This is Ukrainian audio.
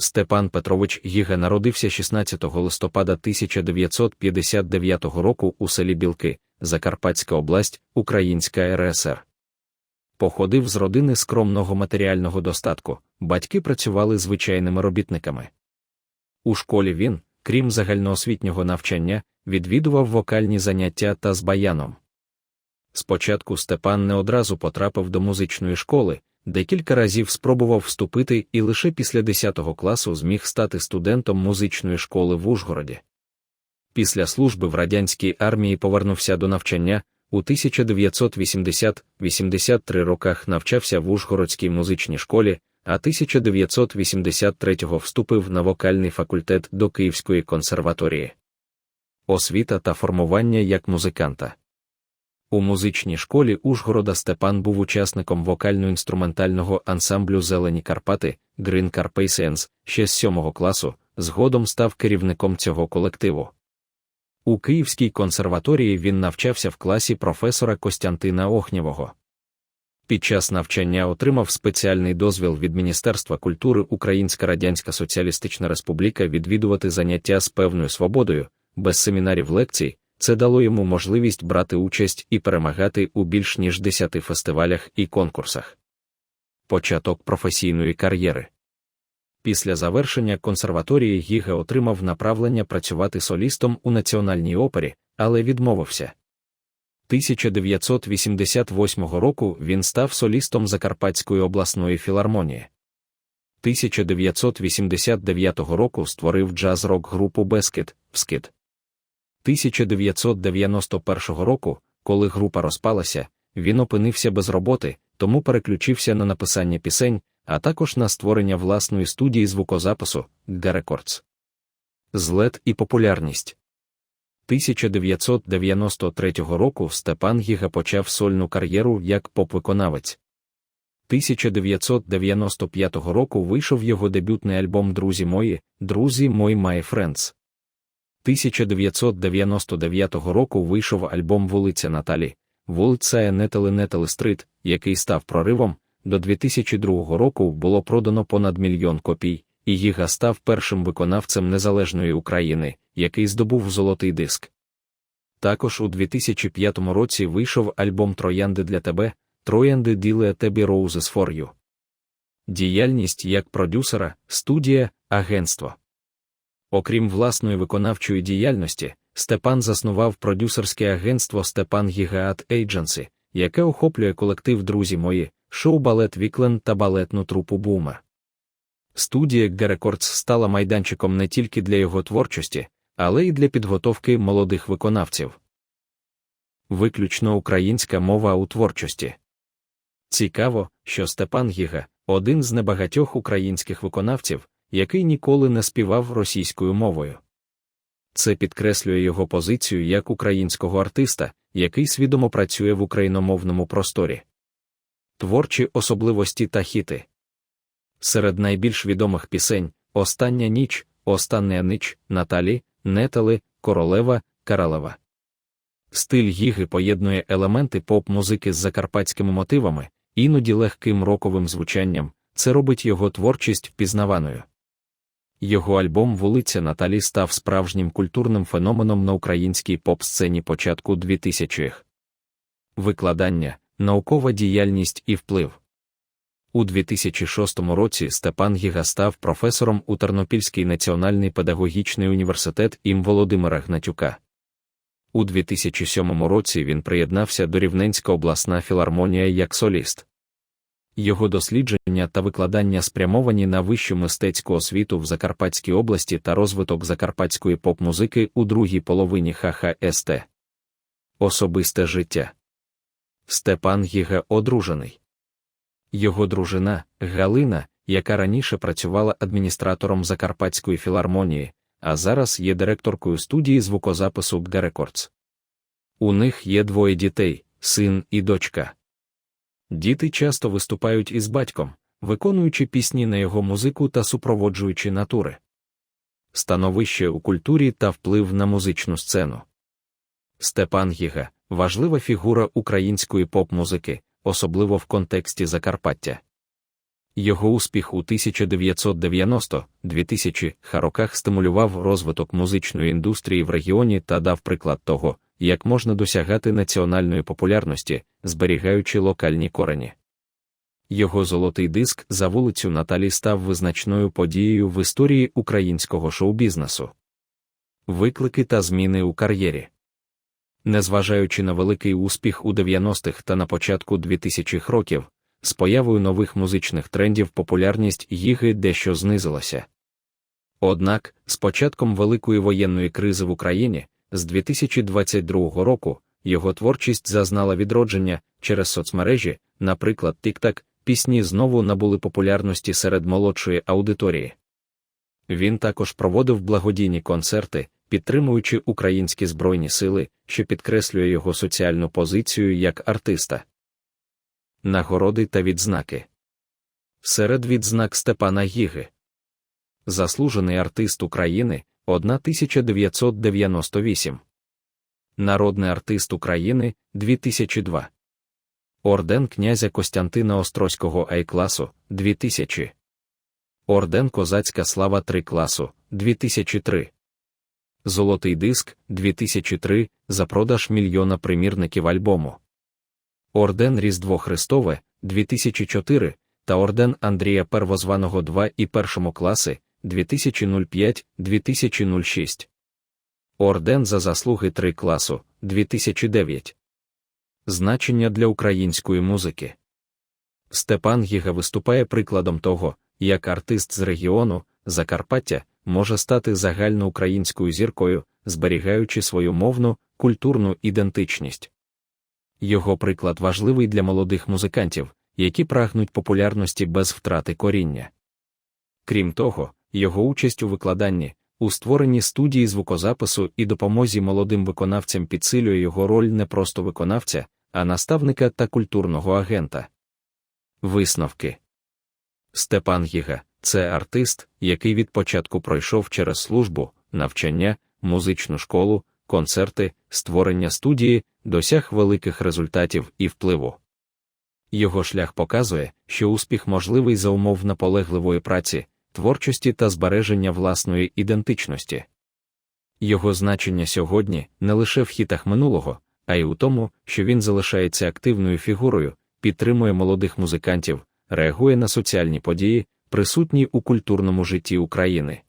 Степан Петрович Гіга народився 16 листопада 1959 року у селі Білки, Закарпатська область, Українська РСР. Походив з родини скромного матеріального достатку, батьки працювали звичайними робітниками. У школі він, крім загальноосвітнього навчання, відвідував вокальні заняття та з баяном. Спочатку Степан не одразу потрапив до музичної школи, декілька разів спробував вступити і лише після 10 класу зміг стати студентом музичної школи в Ужгороді. Після служби в радянській армії повернувся до навчання. У 1980-83 роках навчався в Ужгородській музичній школі, а 1983-го вступив на вокальний факультет до Київської консерваторії. Освіта та формування як музиканта. У музичній школі Ужгорода Степан був учасником вокально-інструментального ансамблю Зелені Карпати Green Carpatians ще з сьомого класу, згодом став керівником цього колективу. У Київській консерваторії він навчався в класі професора Костянтина Охнєвого. Під час навчання отримав спеціальний дозвіл від Міністерства культури Українська Радянська Соціалістична Республіка відвідувати заняття з певною свободою, без семінарів лекцій. Це дало йому можливість брати участь і перемагати у більш ніж десяти фестивалях і конкурсах. Початок професійної кар'єри. Після завершення консерваторії Гіга отримав направлення працювати солістом у національній опері, але відмовився. 1988 року він став солістом Закарпатської обласної філармонії. 1989 року створив джаз-рок групу Бескет Вскид. 1991 року, коли група розпалася, він опинився без роботи, тому переключився на написання пісень, а також на створення власної студії звукозапису The Records. Злет і популярність 1993 року Степан Гіга почав сольну кар'єру як поп-виконавець. 1995 року вийшов його дебютний альбом Друзі мої, Друзі мої My Friends. 1999 року вийшов альбом Вулиця Наталі, вулиця Нетали Нетали Стрит, який став проривом. До 2002 року було продано понад мільйон копій, і Гіга став першим виконавцем незалежної України, який здобув золотий диск. Також у 2005 році вийшов альбом Троянди для тебе, Троянди діле Roses for You. Діяльність як продюсера, студія, агентство. Окрім власної виконавчої діяльності, Степан заснував продюсерське агентство Степан Гігаат Ейдженсі, яке охоплює колектив Друзі мої, шоу балет Віклен та балетну трупу Бумер. Студія Герекордс стала майданчиком не тільки для його творчості, але й для підготовки молодих виконавців. Виключно українська мова у творчості. Цікаво, що Степан Гіга один з небагатьох українських виконавців, який ніколи не співав російською мовою. Це підкреслює його позицію як українського артиста, який свідомо працює в україномовному просторі. Творчі особливості та хіти. Серед найбільш відомих пісень Остання ніч, Остання ніч, Наталі, Нетали, Королева, Каралева. Стиль Гіги поєднує елементи поп-музики з закарпатськими мотивами, іноді легким роковим звучанням, це робить його творчість впізнаваною. Його альбом Вулиця Наталі став справжнім культурним феноменом на українській поп-сцені початку 2000-х. Викладання, наукова діяльність і вплив. У 2006 році Степан Гіга став професором у Тернопільський національний педагогічний університет ім Володимира Гнатюка. У 2007 році він приєднався до Рівненська обласна філармонія як соліст. Його дослідження та викладання спрямовані на вищу мистецьку освіту в Закарпатській області та розвиток закарпатської поп-музики у другій половині ХХСТ. Особисте життя Степан Гіга одружений. Його дружина Галина, яка раніше працювала адміністратором Закарпатської філармонії, а зараз є директоркою студії звукозапису «Гдерекордс». У них є двоє дітей син і дочка. Діти часто виступають із батьком, виконуючи пісні на його музику та супроводжуючи натури. Становище у культурі та вплив на музичну сцену. Степан Гіга важлива фігура української поп-музики, особливо в контексті Закарпаття. Його успіх у 1990-2000 роках стимулював розвиток музичної індустрії в регіоні та дав приклад того, як можна досягати національної популярності, зберігаючи локальні корені. Його золотий диск за вулицю Наталі став визначною подією в історії українського шоу-бізнесу. Виклики та зміни у кар'єрі. Незважаючи на великий успіх у 90-х та на початку 2000-х років, з появою нових музичних трендів популярність їги дещо знизилася. Однак, з початком великої воєнної кризи в Україні, з 2022 року, його творчість зазнала відродження через соцмережі, наприклад, TikTok, пісні знову набули популярності серед молодшої аудиторії. Він також проводив благодійні концерти, підтримуючи українські збройні сили, що підкреслює його соціальну позицію як артиста. Нагороди та відзнаки серед відзнак Степана Гіги. Заслужений артист України 1998. Народний артист України 2002. Орден князя Костянтина Острозького А класу 2000. Орден Козацька слава 3 класу 2003. Золотий диск 2003 за продаж мільйона примірників альбому. Орден Різдво Христове 2004 та орден Андрія Первозваного 2 і першому класи 2005-2006. Орден за заслуги 3 класу 2009. Значення для української музики. Степан Гіга виступає прикладом того, як артист з регіону Закарпаття може стати загальноукраїнською зіркою, зберігаючи свою мовну, культурну ідентичність. Його приклад важливий для молодих музикантів, які прагнуть популярності без втрати коріння. Крім того, його участь у викладанні, у створенні студії звукозапису і допомозі молодим виконавцям підсилює його роль не просто виконавця, а наставника та культурного агента. Висновки Степан Гіга це артист, який від початку пройшов через службу, навчання, музичну школу, концерти, створення студії, досяг великих результатів і впливу. Його шлях показує, що успіх можливий за умов наполегливої праці, творчості та збереження власної ідентичності. Його значення сьогодні не лише в хітах минулого, а й у тому, що він залишається активною фігурою, підтримує молодих музикантів, реагує на соціальні події, присутні у культурному житті України.